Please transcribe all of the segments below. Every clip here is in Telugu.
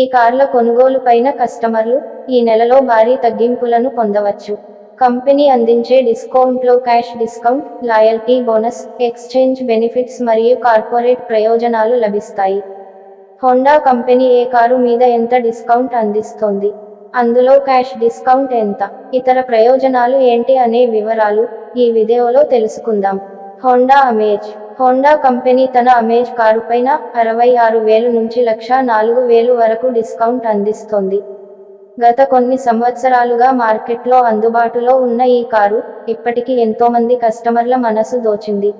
ఈ కార్ల కొనుగోలుపైన కస్టమర్లు ఈ నెలలో భారీ తగ్గింపులను పొందవచ్చు. కంపెనీ అందించే డిస్కౌంట్లో cash discount loyalty bonus exchange benefits మరియు కార్పొరేట్ ప్రయోజనాలు లభిస్తాయి. హోండా కంపెనీ ఏ కారు మీద ఎంత డిస్కౌంట్ అందిస్తోంది? అందులో క్యాష్ డిస్కౌంట్ ఎంత? ఇతర ప్రయోజనాలు ఏంటి అనే వివరాలు ఈ వీడియోలో తెలుసుకుందాం. Honda Amaze. హోండా కంపెనీ తన అమేజ్ కారుపైన అరవై ఆరు వేలు నుంచి లక్ష నాలుగు వేలు వరకు డిస్కౌంట్ అందిస్తోంది. గత కొన్ని సంవత్సరాలుగా మార్కెట్లో అందుబాటులో ఉన్న ఈ కారు ఇప్పటికీ ఎంతోమంది కస్టమర్ల మనసు దోచింది.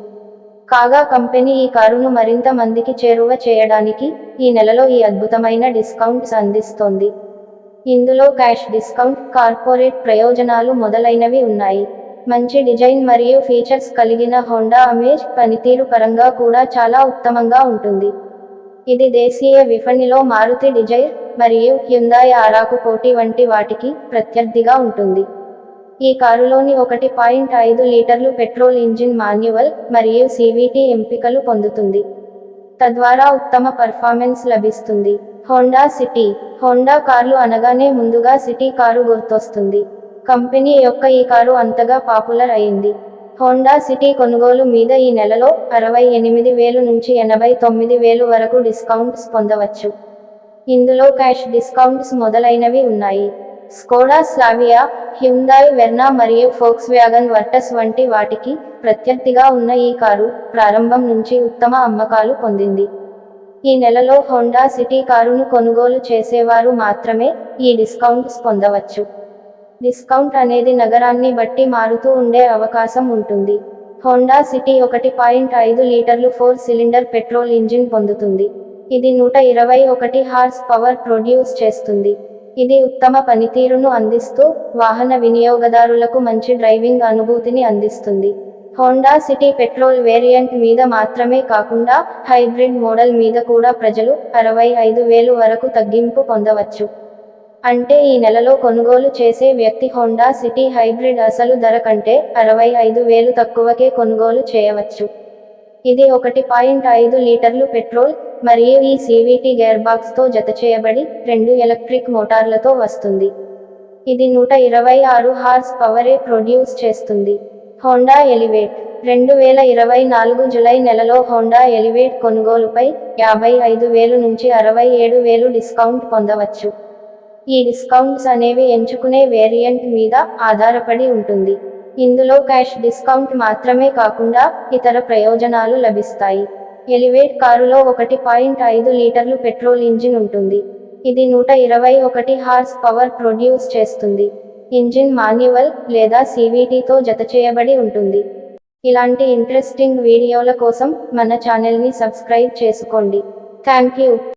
కాగా కంపెనీ ఈ కారును మరింత మందికి చేరువ చేయడానికి ఈ నెలలో ఈ అద్భుతమైన డిస్కౌంట్స్ అందిస్తోంది. ఇందులో క్యాష్ డిస్కౌంట్ కార్పొరేట్ ప్రయోజనాలు మొదలైనవి ఉన్నాయి. మంచి డిజైన్ మరియు ఫీచర్స్ కలిగిన హోండా అమేజ్ పనితీరు పరంగా కూడా చాలా ఉత్తమంగా ఉంటుంది. ఇది దేశీయ విఫణిలో మారుతి డిజైర్ మరియు హ్యుందాయ్ ఆరాకు పోటీ వంటి వాటికి ప్రత్యర్థిగా ఉంటుంది. ఈ కారులోని ఒకటి పాయింట్ ఐదు లీటర్లు పెట్రోల్ ఇంజిన్ మాన్యువల్ మరియు సివిటి ఎంపికలు పొందుతుంది. తద్వారా ఉత్తమ పర్ఫార్మెన్స్ లభిస్తుంది. Honda city. హోండా కార్లు అనగానే ముందుగా సిటీ కారు గుర్తొస్తుంది. కంపెనీ యొక్క ఈ కారు అంతగా పాపులర్ అయింది. హోండా సిటీ కొనుగోలు మీద ఈ నెలలో అరవై ఎనిమిది వేలు నుంచి ఎనభై తొమ్మిది వేలు వరకు డిస్కౌంట్స్ పొందవచ్చు. ఇందులో క్యాష్ డిస్కౌంట్స్ మొదలైనవి ఉన్నాయి. స్కోడా స్లావియా హ్యుందాయ్ వెర్నా మరియు ఫోక్స్ వ్యాగన్ వర్టస్ వంటి వాటికి ప్రత్యర్థిగా ఉన్న ఈ కారు ప్రారంభం నుంచి ఉత్తమ అమ్మకాలు పొందింది. ఈ నెలలో హోండా సిటీ కారును కొనుగోలు చేసేవారు మాత్రమే ఈ డిస్కౌంట్స్ పొందవచ్చు. డిస్కౌంట్ అనేది నగరాన్ని బట్టి మారుతూ ఉండే అవకాశం ఉంటుంది. హోండా సిటీ ఒకటి పాయింట్ ఐదు లీటర్లు ఫోర్ సిలిండర్ పెట్రోల్ ఇంజిన్ పొందుతుంది. ఇది నూట ఇరవై ఒకటి హార్స్ పవర్ ప్రొడ్యూస్ చేస్తుంది. ఇది ఉత్తమ పనితీరును అందిస్తూ వాహన వినియోగదారులకు మంచి డ్రైవింగ్ అనుభూతిని అందిస్తుంది. హోండా సిటీ పెట్రోల్ వేరియంట్ మీద మాత్రమే కాకుండా హైబ్రిడ్ మోడల్ మీద కూడా ప్రజలు అరవై ఐదు వేలు వరకు తగ్గింపు పొందవచ్చు. అంటే ఈ నెలలో కొనుగోలు చేసే వ్యక్తి హోండా సిటీ హైబ్రిడ్ అసలు ధర కంటే అరవై ఐదు వేలు తక్కువకే కొనుగోలు చేయవచ్చు. ఇది ఒకటి పాయింట్ ఐదు లీటర్లు పెట్రోల్ మరియు ఈ సీవీటీ గేర్ బాక్స్తో జతచేయబడి రెండు ఎలక్ట్రిక్ మోటార్లతో వస్తుంది. ఇది నూట ఇరవై ఆరు హార్స్ పవరే ప్రొడ్యూస్ చేస్తుంది. హోండా ఎలివేట్ రెండు వేల ఇరవై నాలుగు జులై నెలలో హోండా ఎలివేట్ కొనుగోలుపై యాభై ఐదు వేలు నుంచి అరవై ఏడు వేలు డిస్కౌంట్ పొందవచ్చు. ఈ డిస్కౌంట్స్ అనేవి ఎంచుకునే వేరియంట్ మీద ఆధారపడి ఉంటుంది. ఇందులో క్యాష్ డిస్కౌంట్ మాత్రమే కాకుండా ఇతర ప్రయోజనాలు లభిస్తాయి. ఎలివేట్ కారులో ఒకటి పాయింట్ ఐదు లీటర్లు పెట్రోల్ ఇంజిన్ ఉంటుంది. ఇది నూట ఇరవై ఒకటి హార్స్ పవర్ ప్రొడ్యూస్ చేస్తుంది. ఇంజిన్ మాన్యువల్ లేదా సివిటితో జతచేయబడి ఉంటుంది. ఇలాంటి ఇంట్రెస్టింగ్ వీడియోల కోసం మన ఛానల్ని సబ్స్క్రైబ్ చేసుకోండి. Thank you